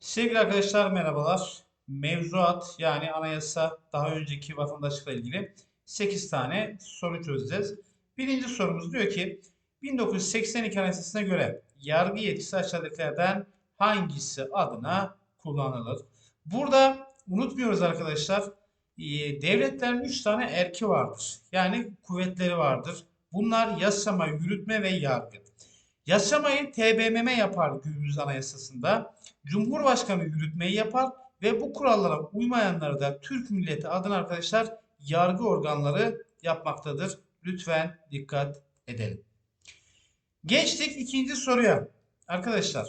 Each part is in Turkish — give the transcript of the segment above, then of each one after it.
Sevgili arkadaşlar merhabalar. Mevzuat yani anayasa daha önceki vatandaşlıkla ilgili 8 tane soru çözeceğiz. Birinci sorumuz diyor ki 1982 Anayasası'na göre yargı yetkisi aşağıdakilerden hangisi adına kullanılır? Burada unutmuyoruz arkadaşlar e, devletlerin 3 tane erki vardır. Yani kuvvetleri vardır. Bunlar yasama, yürütme ve yargı. Yasamayı TBMM yapar günümüz anayasasında. Cumhurbaşkanı yürütmeyi yapar ve bu kurallara uymayanları da Türk milleti adına arkadaşlar yargı organları yapmaktadır. Lütfen dikkat edelim. Geçtik ikinci soruya. Arkadaşlar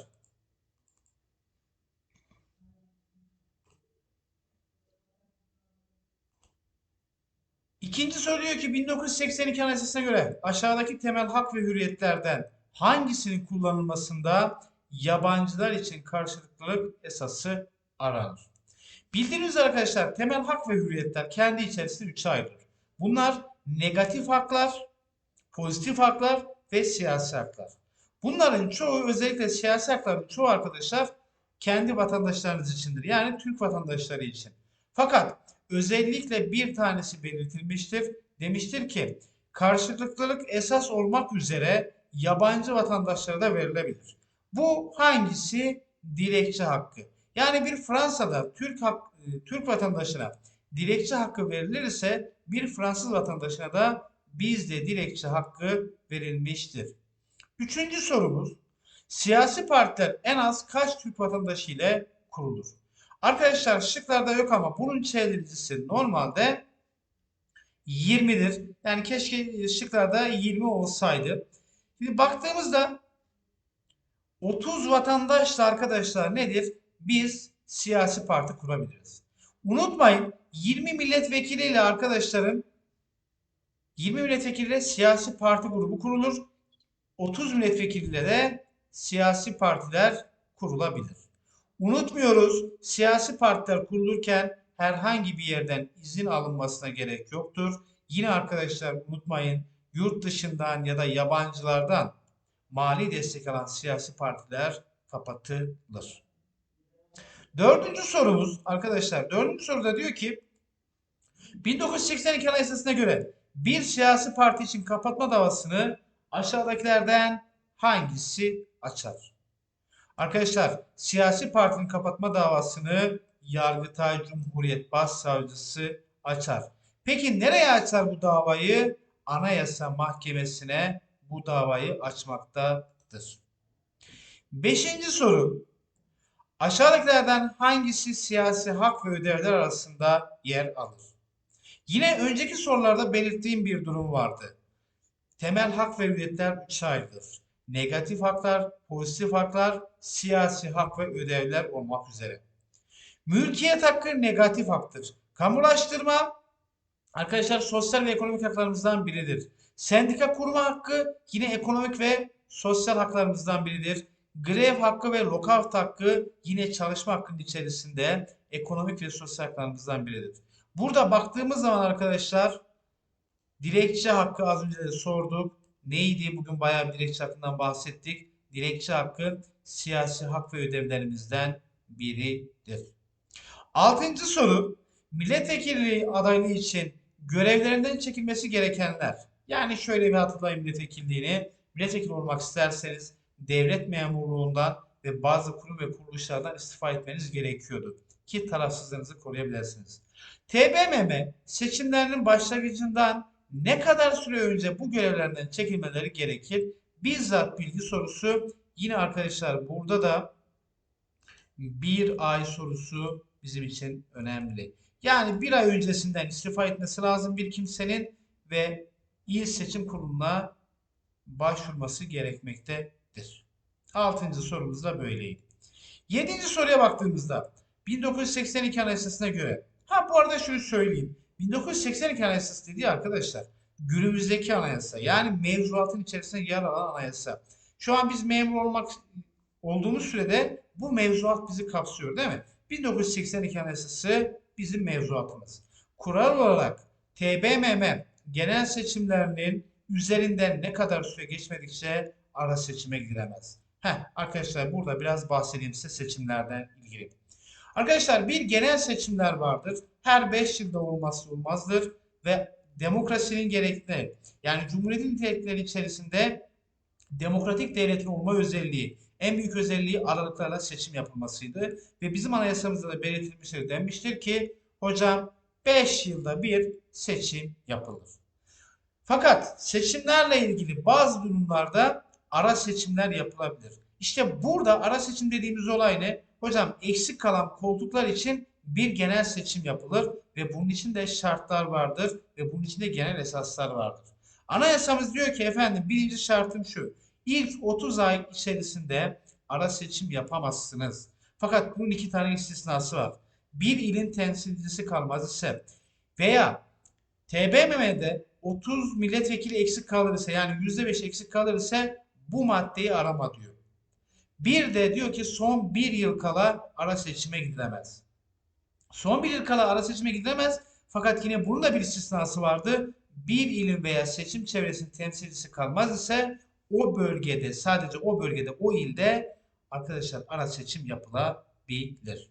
İkinci soru diyor ki 1982 Anayasası'na göre aşağıdaki temel hak ve hürriyetlerden hangisinin kullanılmasında yabancılar için karşılıklılık esası aranır? Bildiğiniz arkadaşlar temel hak ve hürriyetler kendi içerisinde üçe ayrılır. Bunlar negatif haklar, pozitif haklar ve siyasi haklar. Bunların çoğu özellikle siyasi hakların çoğu arkadaşlar kendi vatandaşlarınız içindir. Yani Türk vatandaşları için. Fakat özellikle bir tanesi belirtilmiştir. Demiştir ki karşılıklılık esas olmak üzere yabancı vatandaşlara da verilebilir. Bu hangisi? Dilekçe hakkı. Yani bir Fransa'da Türk hak, e, Türk vatandaşına dilekçe hakkı verilirse bir Fransız vatandaşına da bizde dilekçe hakkı verilmiştir. Üçüncü sorumuz. Siyasi partiler en az kaç Türk vatandaşı ile kurulur? Arkadaşlar şıklarda yok ama bunun çevricisi normalde 20'dir. Yani keşke şıklarda 20 olsaydı. Şimdi baktığımızda 30 vatandaşla arkadaşlar nedir? Biz siyasi parti kurabiliriz. Unutmayın 20 milletvekiliyle arkadaşlarım 20 milletvekiliyle siyasi parti grubu kurulur. 30 milletvekiliyle de siyasi partiler kurulabilir. Unutmuyoruz siyasi partiler kurulurken herhangi bir yerden izin alınmasına gerek yoktur. Yine arkadaşlar unutmayın yurt dışından ya da yabancılardan mali destek alan siyasi partiler kapatılır. Dördüncü sorumuz arkadaşlar dördüncü soruda diyor ki 1982 Anayasası'na göre bir siyasi parti için kapatma davasını aşağıdakilerden hangisi açar? Arkadaşlar siyasi partinin kapatma davasını Yargıtay Cumhuriyet Başsavcısı açar. Peki nereye açar bu davayı? Anayasa Mahkemesi'ne bu davayı açmaktadır. Beşinci soru. Aşağıdakilerden hangisi siyasi hak ve ödevler arasında yer alır? Yine önceki sorularda belirttiğim bir durum vardı. Temel hak ve hürriyetler üç ayrıdır. Negatif haklar, pozitif haklar, siyasi hak ve ödevler olmak üzere. Mülkiyet hakkı negatif haktır. Kamulaştırma arkadaşlar sosyal ve ekonomik haklarımızdan biridir. Sendika kurma hakkı yine ekonomik ve sosyal haklarımızdan biridir. Grev hakkı ve lockout hakkı yine çalışma hakkının içerisinde ekonomik ve sosyal haklarımızdan biridir. Burada baktığımız zaman arkadaşlar dilekçe hakkı az önce de sorduk. Neydi? Bugün bayağı bir dilekçe hakkından bahsettik. Dilekçe hakkı siyasi hak ve ödevlerimizden biridir. Altıncı soru. Milletvekilliği adaylığı için görevlerinden çekilmesi gerekenler. Yani şöyle bir hatırlayın milletvekilliğini. Milletvekili olmak isterseniz devlet memurluğundan ve bazı kurum ve kuruluşlardan istifa etmeniz gerekiyordu. Ki tarafsızlığınızı koruyabilirsiniz. TBMM seçimlerinin başlangıcından ne kadar süre önce bu görevlerden çekilmeleri gerekir? Bizzat bilgi sorusu yine arkadaşlar burada da bir ay sorusu bizim için önemli. Yani bir ay öncesinden istifa etmesi lazım bir kimsenin ve il seçim kuruluna başvurması gerekmektedir. Altıncı sorumuz da böyleydi. Yedinci soruya baktığımızda 1982 Anayasası'na göre ha bu arada şunu söyleyeyim. 1982 Anayasası dediği arkadaşlar günümüzdeki anayasa yani mevzuatın içerisinde yer alan anayasa. Şu an biz memur olmak olduğumuz sürede bu mevzuat bizi kapsıyor değil mi? 1982 Anayasası bizim mevzuatımız. Kural olarak TBMM genel seçimlerinin üzerinden ne kadar süre geçmedikçe ara seçime giremez. Heh, arkadaşlar burada biraz bahsedeyim size seçimlerden ilgili. Arkadaşlar bir genel seçimler vardır. Her 5 yılda olmazsa olmazdır ve demokrasinin gerekli yani cumhuriyetin nitelikleri içerisinde demokratik devletin olma özelliği en büyük özelliği aralıklarla seçim yapılmasıydı ve bizim anayasamızda da belirtilmiştir denmiştir ki hocam 5 yılda bir seçim yapılır. Fakat seçimlerle ilgili bazı durumlarda ara seçimler yapılabilir. İşte burada ara seçim dediğimiz olay ne? Hocam eksik kalan koltuklar için bir genel seçim yapılır ve bunun için de şartlar vardır ve bunun için de genel esaslar vardır. Anayasamız diyor ki efendim birinci şartım şu. İlk 30 ay içerisinde ara seçim yapamazsınız. Fakat bunun iki tane istisnası var. Bir ilin temsilcisi kalmaz ise veya TBMM'de 30 milletvekili eksik kalır ise yani %5 eksik kalır ise bu maddeyi arama diyor. Bir de diyor ki son bir yıl kala ara seçime gidilemez. Son bir yıl kala ara seçime gidilemez fakat yine bunun da bir istisnası vardı. Bir ilin veya seçim çevresinin temsilcisi kalmaz ise o bölgede sadece o bölgede o ilde arkadaşlar ara seçim yapılabilir.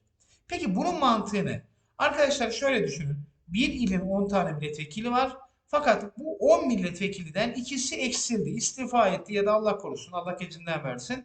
Peki bunun mantığı ne? Arkadaşlar şöyle düşünün. Bir ilin 10 tane milletvekili var. Fakat bu 10 milletvekiliden ikisi eksildi, istifa etti ya da Allah korusun, Allah gecinden versin.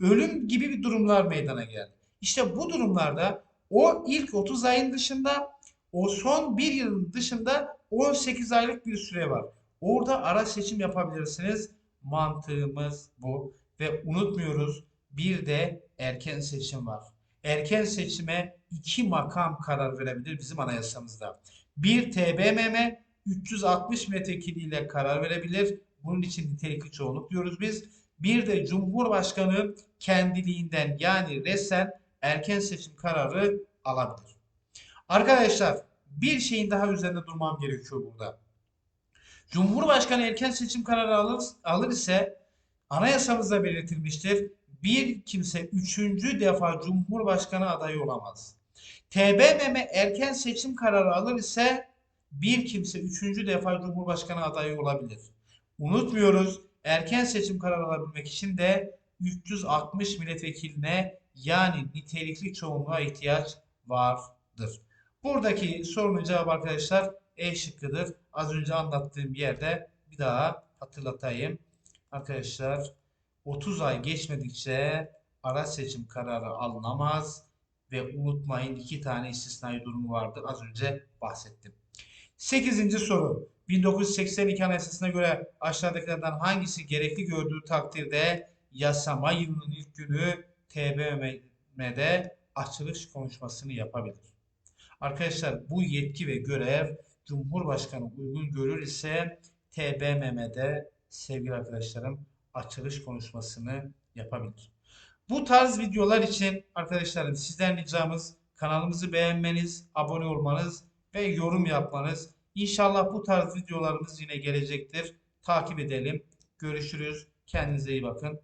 Ölüm gibi bir durumlar meydana geldi. İşte bu durumlarda o ilk 30 ayın dışında, o son bir yılın dışında 18 aylık bir süre var. Orada ara seçim yapabilirsiniz. Mantığımız bu. Ve unutmuyoruz bir de erken seçim var. Erken seçime iki makam karar verebilir bizim anayasamızda. Bir TBMM 360 milletvekiliyle karar verebilir. Bunun için nitelikli çoğunluk diyoruz biz. Bir de Cumhurbaşkanı kendiliğinden yani resen erken seçim kararı alabilir. Arkadaşlar bir şeyin daha üzerinde durmam gerekiyor burada. Cumhurbaşkanı erken seçim kararı alır, alır ise anayasamızda belirtilmiştir. Bir kimse üçüncü defa Cumhurbaşkanı adayı olamaz. TBMM erken seçim kararı alır ise bir kimse üçüncü defa Cumhurbaşkanı adayı olabilir. Unutmuyoruz erken seçim kararı alabilmek için de 360 milletvekiline yani nitelikli çoğunluğa ihtiyaç vardır. Buradaki sorunun cevabı arkadaşlar E şıkkıdır. Az önce anlattığım yerde bir daha hatırlatayım. Arkadaşlar 30 ay geçmedikçe ara seçim kararı alınamaz ve unutmayın iki tane istisnai durumu vardır. Az önce bahsettim. 8. soru. 1982 Anayasası'na göre aşağıdakilerden hangisi gerekli gördüğü takdirde yasama yılının ilk günü TBMM'de açılış konuşmasını yapabilir. Arkadaşlar bu yetki ve görev Cumhurbaşkanı uygun görür ise TBMM'de sevgili arkadaşlarım açılış konuşmasını yapabilir. Bu tarz videolar için arkadaşlarım sizden ricamız kanalımızı beğenmeniz, abone olmanız ve yorum yapmanız. İnşallah bu tarz videolarımız yine gelecektir. Takip edelim. Görüşürüz. Kendinize iyi bakın.